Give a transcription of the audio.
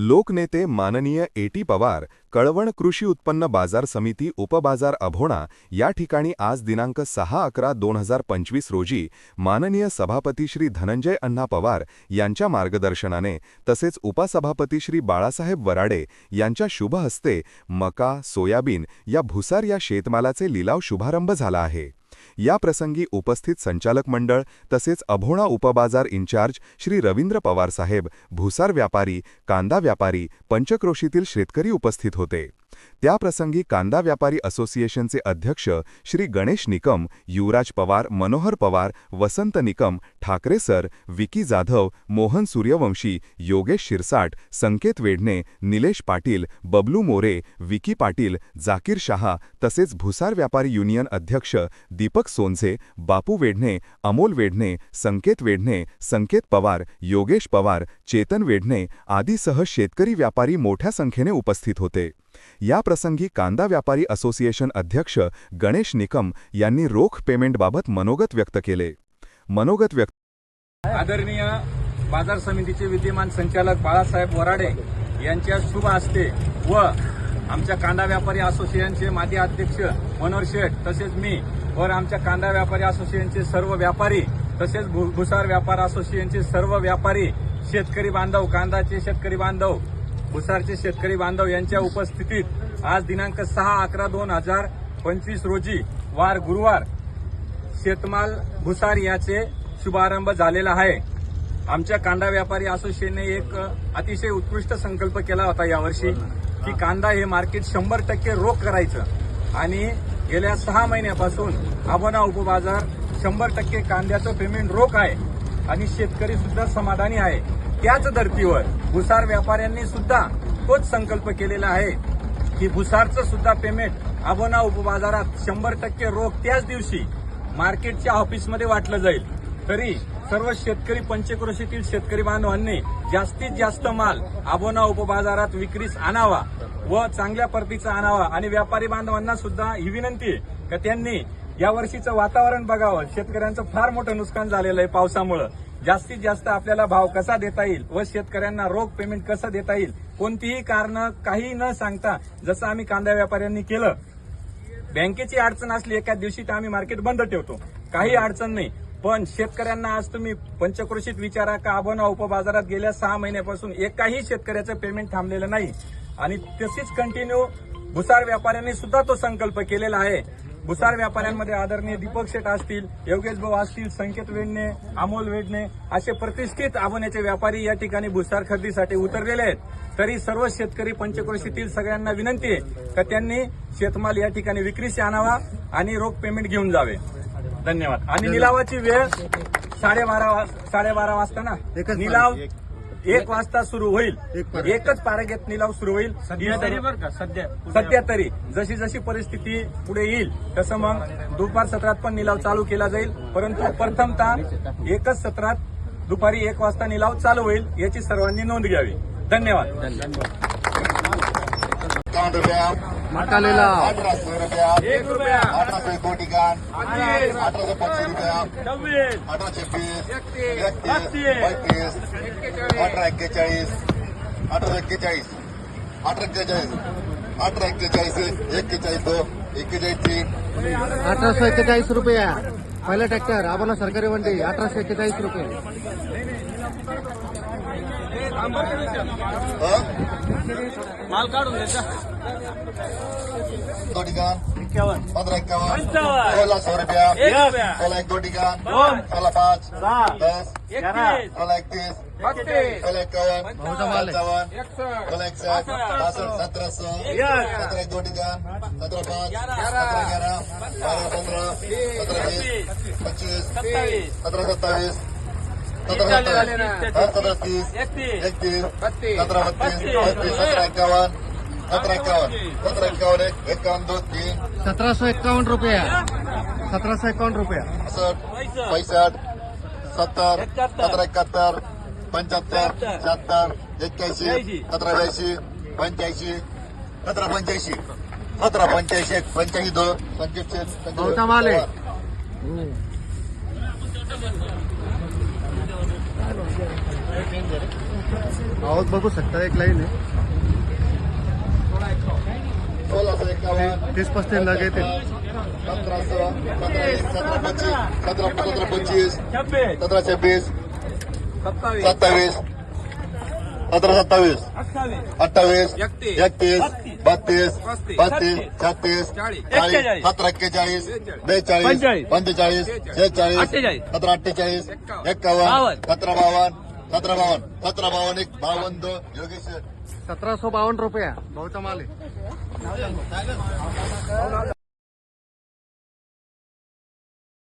लोकनेते माननीय एटी पवार कळवण कृषी उत्पन्न बाजार समिती उपबाजार अभोणा या ठिकाणी आज दिनांक सहा अकरा दोन हजार पंचवीस रोजी माननीय सभापती श्री धनंजय अण्णा पवार यांच्या मार्गदर्शनाने तसेच उपसभापती श्री बाळासाहेब वराडे यांच्या शुभ हस्ते मका सोयाबीन या भुसार या शेतमालाचे लिलाव शुभारंभ झाला आहे. या प्रसंगी उपस्थित संचालक मंडळ तसेच अभोणा उपबाजार इन्चार्ज श्री रवींद्र पवार साहेब भुसार व्यापारी कांदा व्यापारी पंचक्रोशीतील शेतकरी उपस्थित होते. त्याप्रसंगी कांदा व्यापारी असोसिएशनचे अध्यक्ष श्री गणेश निकम युवराज पवार मनोहर पवार वसंत निकम ठाकरे सर विकी जाधव मोहन सूर्यवंशी योगेश शिरसाट संकेत वेढणे निलेश पाटील बबलू मोरे विकी पाटील जाकीर शहा तसेच भुसार व्यापारी युनियन अध्यक्ष दीपक सोनझे बापू वेढणे अमोल वेढणे संकेत वेढणे संकेत पवार योगेश पवार चेतन वेढणे आदीसह शेतकरी व्यापारी मोठ्या संख्येने उपस्थित होते. या प्रसंगी कांदा व्यापारी असोसिएशन अध्यक्ष गणेश निकम यांनी रोख पेमेंटबाबत मनोगत व्यक्त केले. मनोगत व्यक्त आदरणीय बाजार समितीचे विद्यमान संचालक बाळासाहेब वराडे यांच्या शुभ हस्ते व आमच्या कांदा व्यापारी असोसिएशनचे माजी अध्यक्ष मनोहर शेठ तसेच मी व आमच्या कांदा व्यापारी असोसिएशनचे सर्व व्यापारी तसेच भु- भुसार व्यापार असोसिएशनचे सर्व व्यापारी शेतकरी बांधव कांदाचे शेतकरी बांधव भुसारचे शेतकरी बांधव यांच्या उपस्थितीत आज दिनांक सहा अकरा दोन हजार पंचवीस रोजी वार गुरुवार शेतमाल भुसार याचे शुभारंभ झालेला आहे. आमच्या कांदा व्यापारी असोसिएशनने एक अतिशय उत्कृष्ट संकल्प केला होता यावर्षी की कांदा हे मार्केट शंभर टक्के रोख करायचं आणि गेल्या सहा महिन्यापासून आबोना उपबाजार शंभर टक्के कांद्याचं पेमेंट रोख आहे आणि शेतकरी सुद्धा समाधानी आहे. त्याच धर्तीवर भुसार व्यापाऱ्यांनी सुद्धा तोच संकल्प केलेला आहे की भुसारचं सुद्धा पेमेंट आबोना उपबाजारात शंभर टक्के रोख त्याच दिवशी मार्केटच्या ऑफिसमध्ये वाटलं जाईल. तरी सर्व शेतकरी पंचक्रोशीतील शेतकरी बांधवांनी जास्तीत जास्त माल आबोना उपबाजारात विक्रीस आणावा व चांगल्या परतीचा आणावा. आणि व्यापारी बांधवांना सुद्धा ही विनंती आहे का त्यांनी या वर्षीचं वातावरण बघावं. शेतकऱ्यांचं फार मोठं नुकसान झालेलं आहे पावसामुळं. जास्तीत जास्त आपल्याला भाव कसा देता येईल व शेतकऱ्यांना रोख पेमेंट कसं देता येईल कोणतीही कारण काही न सांगता जसं आम्ही कांदा व्यापाऱ्यांनी केलं बँकेची अडचण असली एका दिवशी तर आम्ही मार्केट बंद ठेवतो. काही अडचण नाही. पण शेतकऱ्यांना आज तुम्ही पंचक्रोशीत विचारा का आबोना उपबाजारात गेल्या सहा महिन्यापासून एकाही शेतकऱ्याचं पेमेंट थांबलेलं नाही. आणि तशीच कंटिन्यू भुसार व्यापाऱ्यांनी सुद्धा तो संकल्प केलेला आहे. भुसार व्यापाऱ्यांमध्ये आदरणीय दीपक शेठ असतील योगेश भाऊ असतील संकेत वेडणे अमोल वेडणे असे प्रतिष्ठित आबोण्याचे व्यापारी या ठिकाणी भुसार खरेदीसाठी उतरलेले आहेत. तरी सर्व शेतकरी पंचक्रोशीतील सगळ्यांना विनंती आहे का त्यांनी शेतमाल या ठिकाणी विक्रीशी आणावा आणि रोख पेमेंट घेऊन जावे. धन्यवाद. आणि निलावाची वेळ साडेबारा साडेबारा वाजता ना? निलाव एक वाजता सुरू होईल. एकच पारगेत निलाव सुरू होईल. तरी बरं का सध्या. सध्या तरी. जशी जशी परिस्थिती पुढे येईल तसं मग दुपार सत्रात पण निलाव चालू केला जाईल. परंतु प्रथमतः एकच सत्रात दुपारी एक वाजता निलाव चालू होईल याची सर्वांनी नोंद घ्यावी. धन्यवाद. एकावन्न रुपया मका लिलाव अठराशे रुपया एक रुपया अठराशे कोटी कान अठराशे पच्चीस रुपया अठराशे वीस एकतीस पंचवीस अठरा एक्केचाळीस अठरा एक्केचाळीस अठरा एक्केचाळीस अठरा एक्केचाळीस एक्केचाळीस दो एक्केचाळीस तीन अठराशे एक्केचाळीस रुपया पहिला ट्रॅक्टर आम्हाला सरकारी मंडी अठराशे एक्केचाळीस रुपये माल काढून द्यायचा दो ठिकाण. पंधरा. सोळा सौ रुपया. सोळा एक दो ठिकाण. सोळा पाच. दस. एकतीस. सोळा एकतीस. सोळा एक्कावन्न पंचावन्न. सोळा एकसष्ट. पासष्ट सतराशे. एक. सतरा एक दो ठिकाण. सतरा पाच. सतरा ग्यारा. बारा पंधरा. सतरा वीस. पंचवीस सतरा सत्तावीस. सतरा तीस एकतीस. सतरा बत्तीस. सतरा एक्कावन्न सतरा एक्कावन्न सतरा एक्कावन्न एक एकावन्न दोन तीन. सतराशे एक्कावन्न रुपया. सतराशे एक्कावन्न रुपया. पासष्ट. पैसष्ट सत्तर सतरा एकाहत्तर पंच्याहत्तर शहात्तर एक्क्याऐंशी सतरा ब्याऐंशी पंच्याऐंशी सतरा पंच्याऐंशी. सतरा पंच्याऐंशी एक पंच्याऐंशी दोन पंच्याऐंशी बहुता माल आहे. पंच्याऐंशी. आवाज बघू शकता एक लाईन आहे सोळाशे एकावन्न तीस पस्तीस लाख येते सतराशे सतरा एक सतरा पंचवीस सतरा सतरा पंचवीस सतरा छब्बीस सत्तावीस। सत्तावीस। सतरा सत्तावीस अठ्ठावीस। अठ्ठावीस एकतीस, एकतीस बत्तीस। पस्तीस, बत्तीस। छत्तीस। चाळीस, चाळीस एक्केचाळीस, सतरा एक्केचाळीस बेचाळीस, बेचाळीस पंचेचाळीस, पंचेचाळीस शेहेचाळीस, शेहेचाळीस अठ्ठेचाळीस, सतरा अठ्ठेचाळीस। एक्कावन्न, एक्कावन्न बावन्न, सतरा बावन्न सतरा बावन्न सतरा बावन्न एक बावन्न. दोन योगेश सतराशे बावन्न रुपया. भाऊचा माल आहे.